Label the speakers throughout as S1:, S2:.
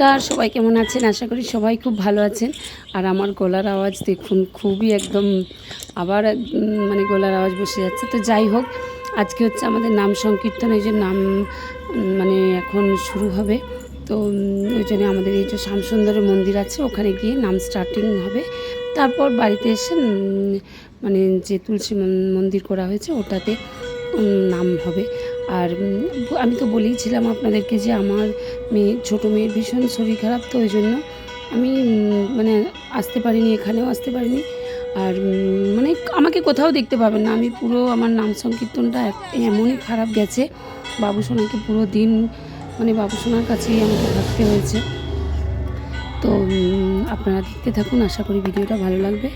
S1: নমস্কার, সবাই কেমন আছেন? আশা করি সবাই খুব ভালো আছেন। আর আমার গলার আওয়াজ দেখুন, খুবই একদম আবার মানে গলার আওয়াজ বসে যাচ্ছে। তো যাই হোক, আজকে হচ্ছে আমাদের নাম সংকীর্তন, এই যে নাম মানে এখন শুরু হবে। তো ওই জন্য আমাদের এই যে শ্যামসুন্দরের মন্দির আছে, ওখানে গিয়ে নাম স্টার্টিং হবে। তারপর বাড়িতে এসে মানে যে তুলসী মন্দির করা হয়েছে, ওটাতে নাম হবে। আর আমি তো বলেইছিলাম আপনাদেরকে যে আমার মেয়ে, ছোটো মেয়ের ভীষণ শরীর খারাপ, তো ওই জন্য আমি মানে আসতে পারিনি, এখানেও আসতে পারিনি। আর মানে আমাকে কোথাও দেখতে পাবেন না। আমি পুরো আমার নাম সংকীর্তনটা এমনই খারাপ গেছে। বাবু সোনাকে পুরো দিন মানে বাবু সোনার কাছেই আমাকে থাকতে হয়েছে। তো আপনারা দেখতে থাকুন, আশা করি ভিডিওটা ভালো লাগবে।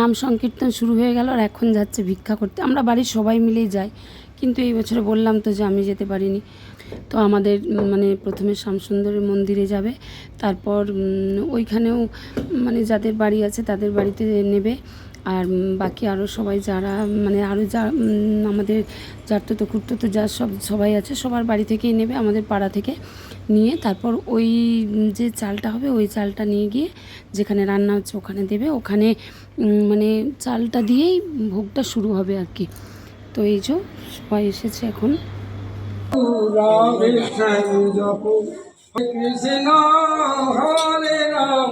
S1: নাম সংকীর্তন শুরু হয়ে গেল আর এখন যাচ্ছে ভিক্ষা করতে। আমরা বাড়ির সবাই মিলেই যাই। কিন্তু এই বছরে বললাম তো যে আমি যেতে পারিনি। তো আমাদের মানে প্রথমে শ্যামসুন্দরের মন্দিরে যাবে। তারপর ওইখানেও মানে যাদের বাড়ি আছে তাদের বাড়িতে নেবে। আর বাকি আরও সবাই যারা মানে আরও যা আমাদের যার তো কুর্তো তো যা সব সবাই আছে সবার বাড়ি থেকেই নেবে আমাদের পাড়া থেকে নিয়ে। তারপর ওই যে চালটা হবে ওই চালটা নিয়ে গিয়ে যেখানে রান্না হচ্ছে ওখানে দেবে। ওখানে মানে চালটা দিয়েই ভোগটা শুরু হবে আর কি। তো এই যে সবাই এসেছে এখন।
S2: কৃষ্ণ হরে রাম।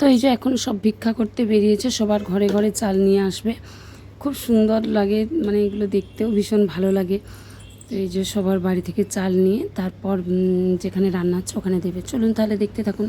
S1: তো এই যে এখন সব ভিক্ষা করতে বেরিয়েছে, সবার ঘরে ঘরে চাল নিয়ে আসবে। খুব সুন্দর লাগে মানে এগুলো দেখতেও ভীষণ ভালো লাগে। তো এই যে সবার বাড়ি থেকে চাল নিয়ে তারপর যেখানে রান্না হচ্ছে ওখানে দেবে। চলুন তাহলে দেখতে থাকুন।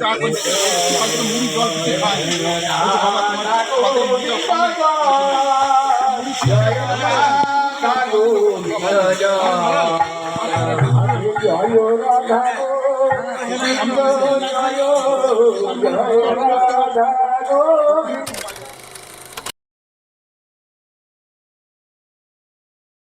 S2: চা করছে মুড়ি জল দিতে খায় বাবা
S3: তোমার কত মুড়ি জয় রাধা গো